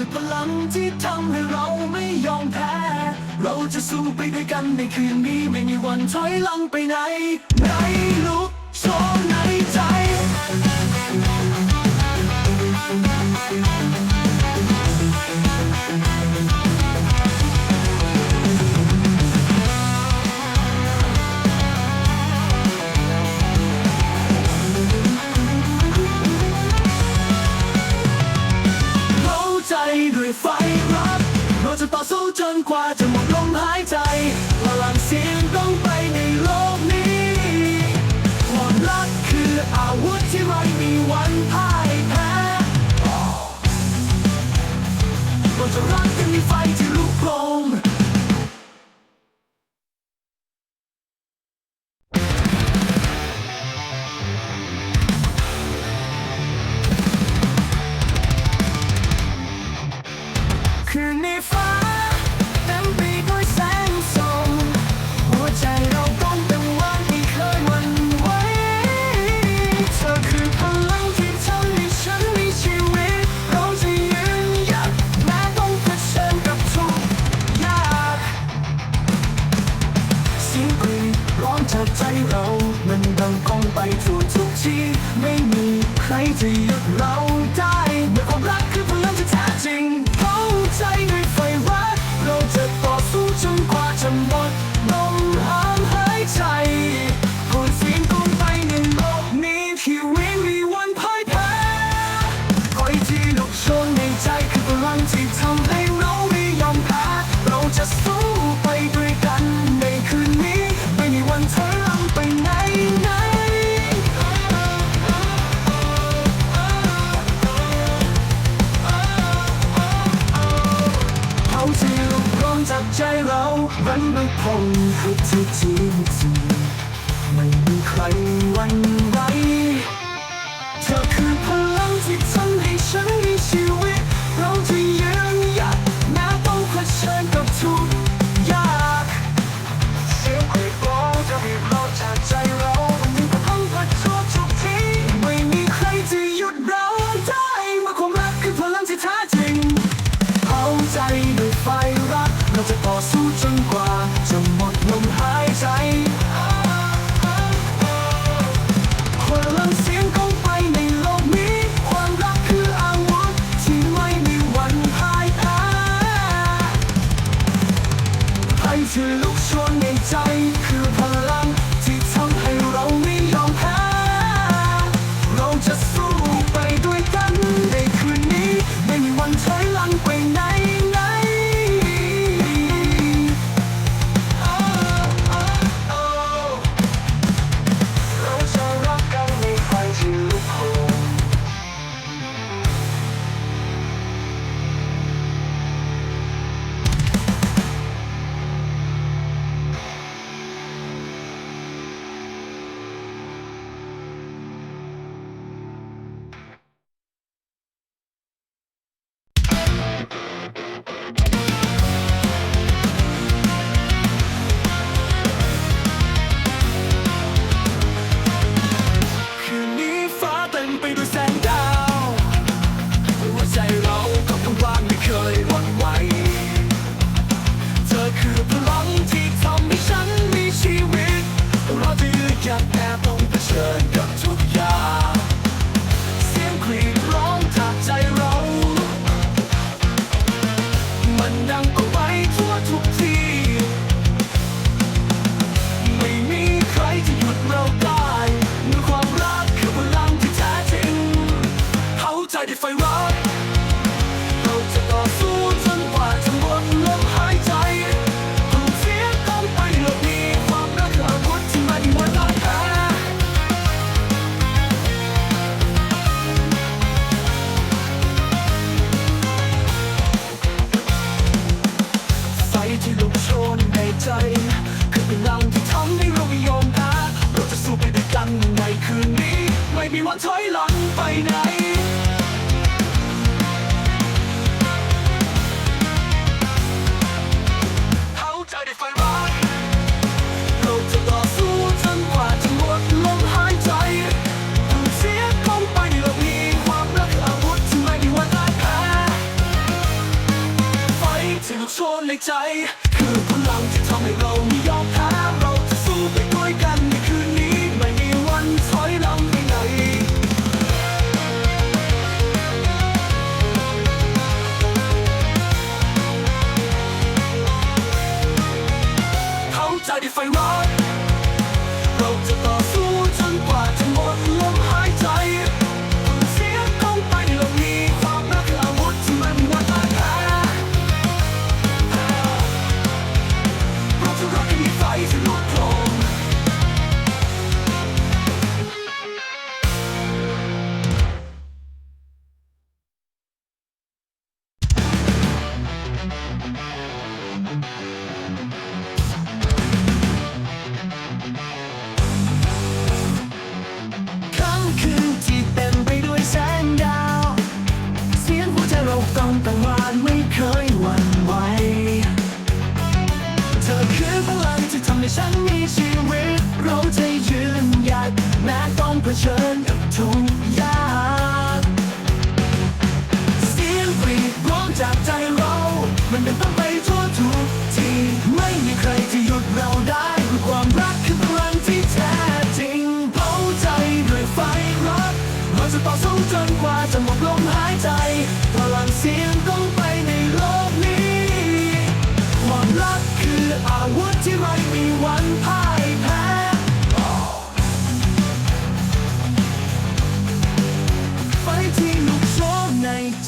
ือพลังที่ทำให้เราไม่ยอมแพ้ เราจะสู้ไปด้วยกันในคืนนี้ ไม่มีวันถอยหลังไปไหนไหนลุกโชว์ในใจ ไฟรับเราจะต่อสู้จนกว่าจะหมดลมหายใจ from ใจ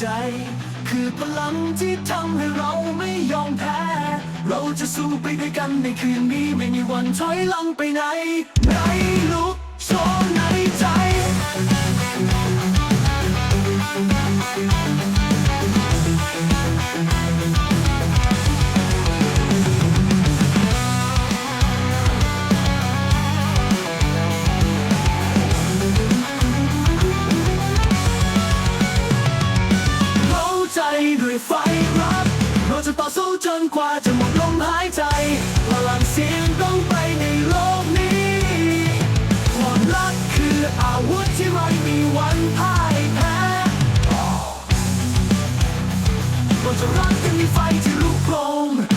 ใจ คือพลังที่ทำให้เราไม่ยอมแพ้ เราจะสู้ไปด้วยกันในคืนนี้ ไม่มีวันถอยหลังไปไหนไหนลุกโชว์ such a rotten fight you look home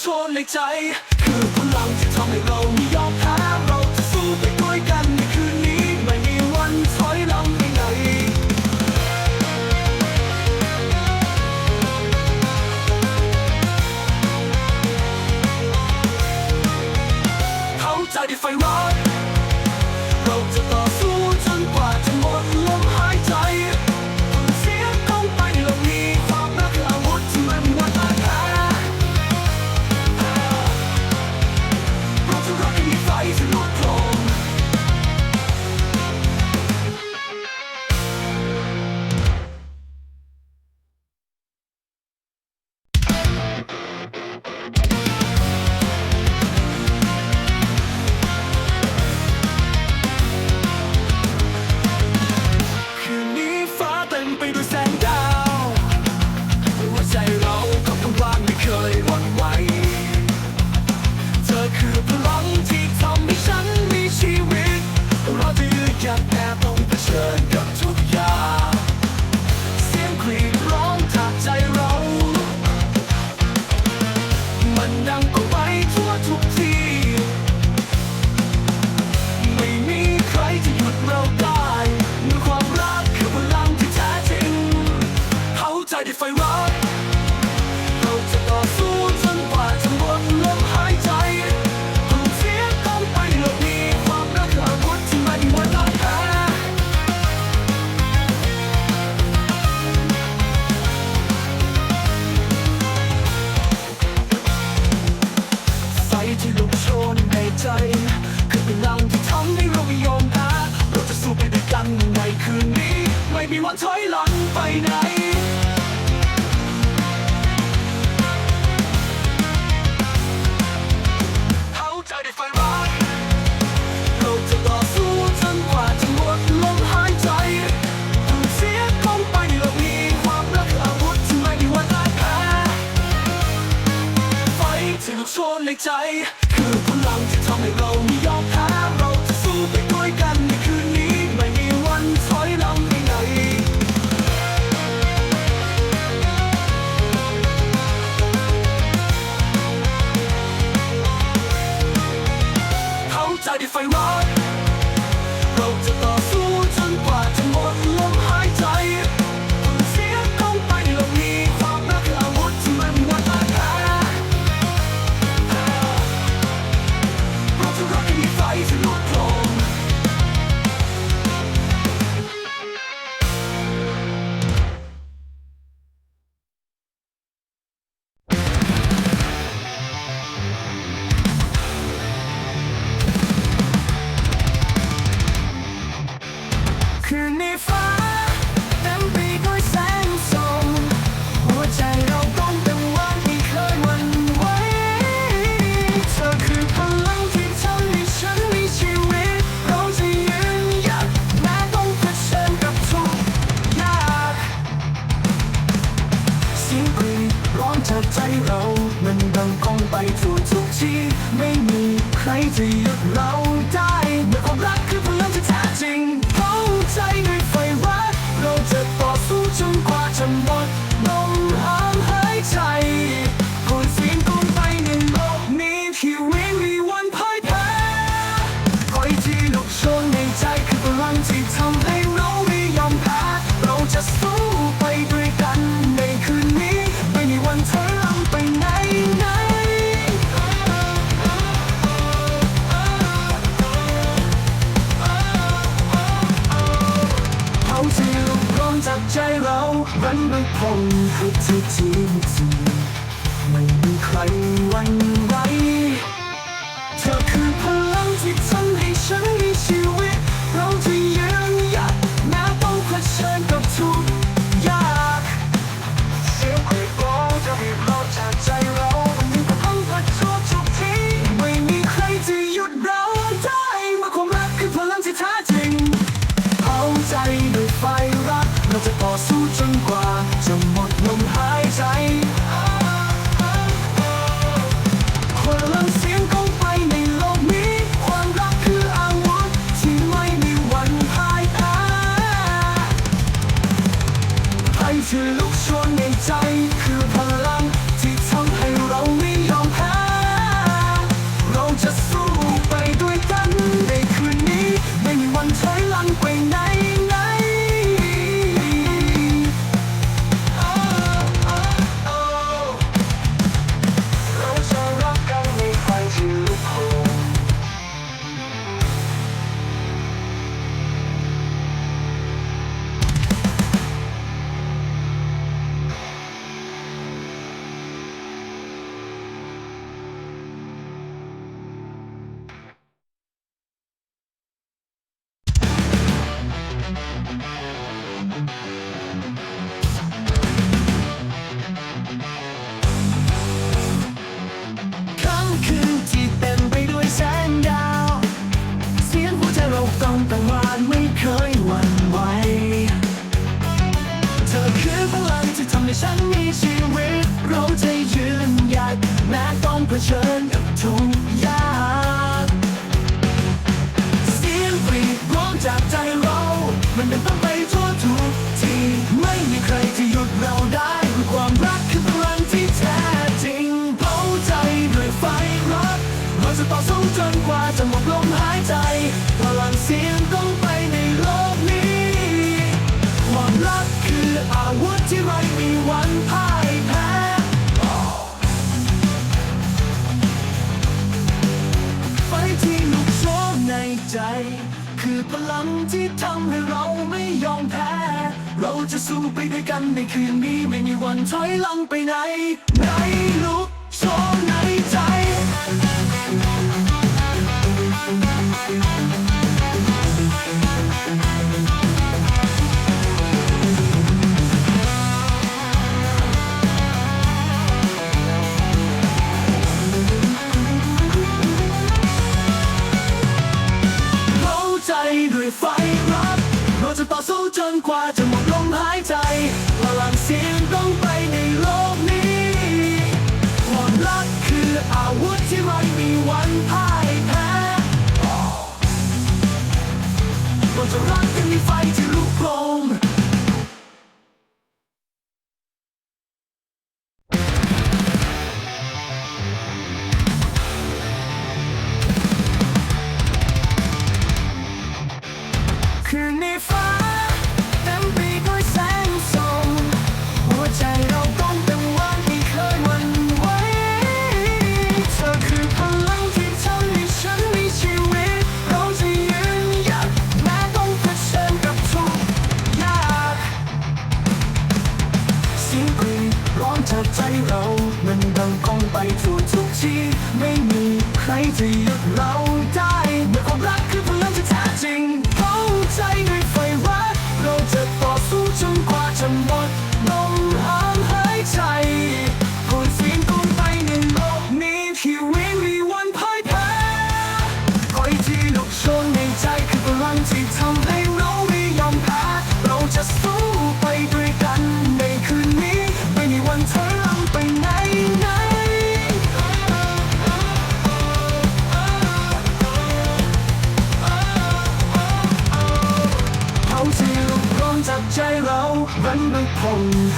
โชนในใจ คือพลังที่ทำให้เรา ไปสู่ทุกที่ ไม่มีใครจะหยุดเราได้ Oh. ือพลังที่ทำให้ฉันมีชีวิต เราจะยืนหยัดแม้ต้องเผชิญกับทุกยากเสียงกรีดร้องจากใจเรา มันเป็นต้องไปทั่วทุกที่ไม่มีใครที่หยุดเราได้ความรักคือพลังที่แท้จริงเผาใจด้วยไฟรักเราจะต่อสู้จนกว่าจะหมดลมหายใจ ใจ คือพลังที่ทำให้เราไม่ยอมแพ้ เราจะสู้ไปด้วยกันในคืนนี้ ไม่มีวันถอยหลังไปไหน ไหนลุกโชว์ในใจ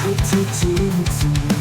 tut tut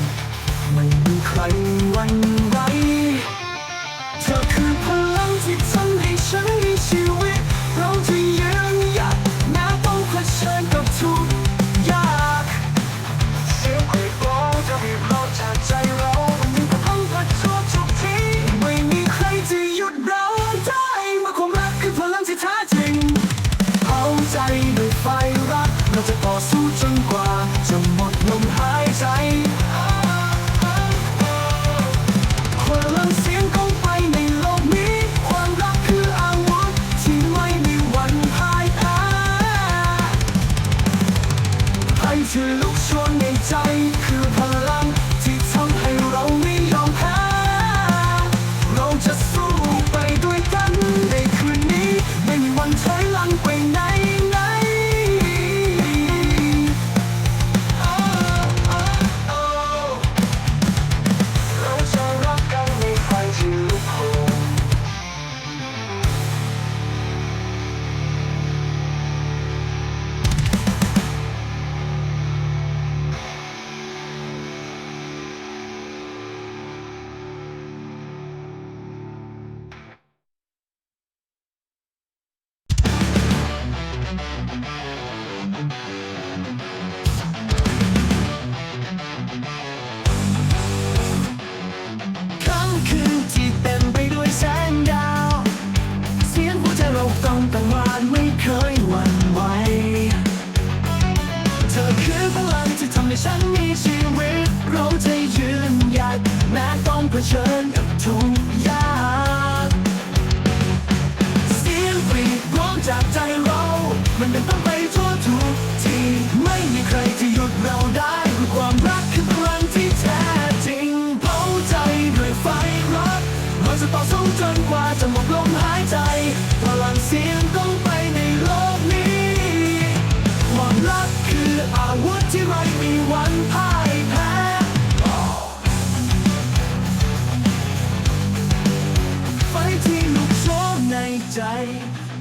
ใจ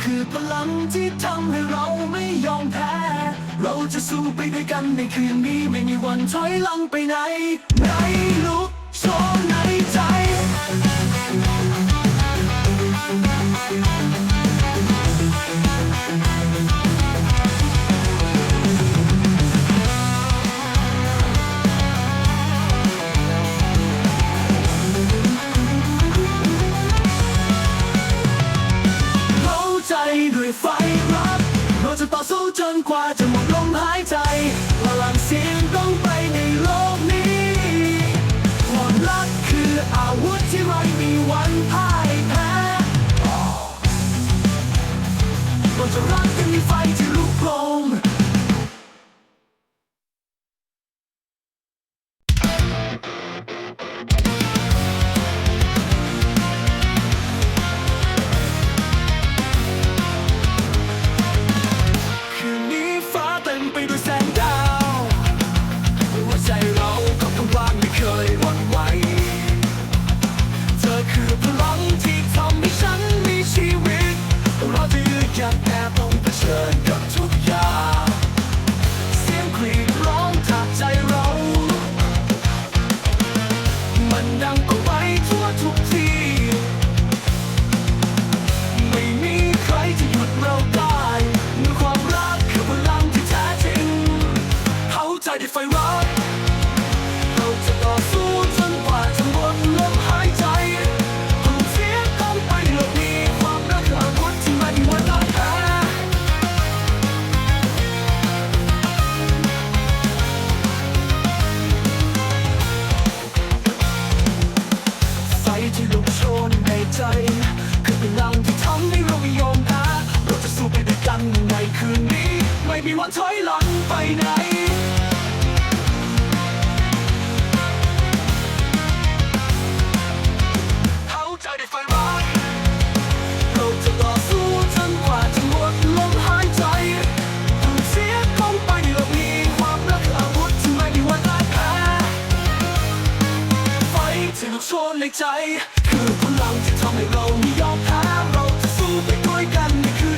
คือพลังที่ทำให้เราไม่ยอมแพ้ เราจะสู้ไปด้วยกันในคืนนี้ ไม่มีวันถอยหลังไปไหนไหนลุกโชน to run. ด้วยกันในคื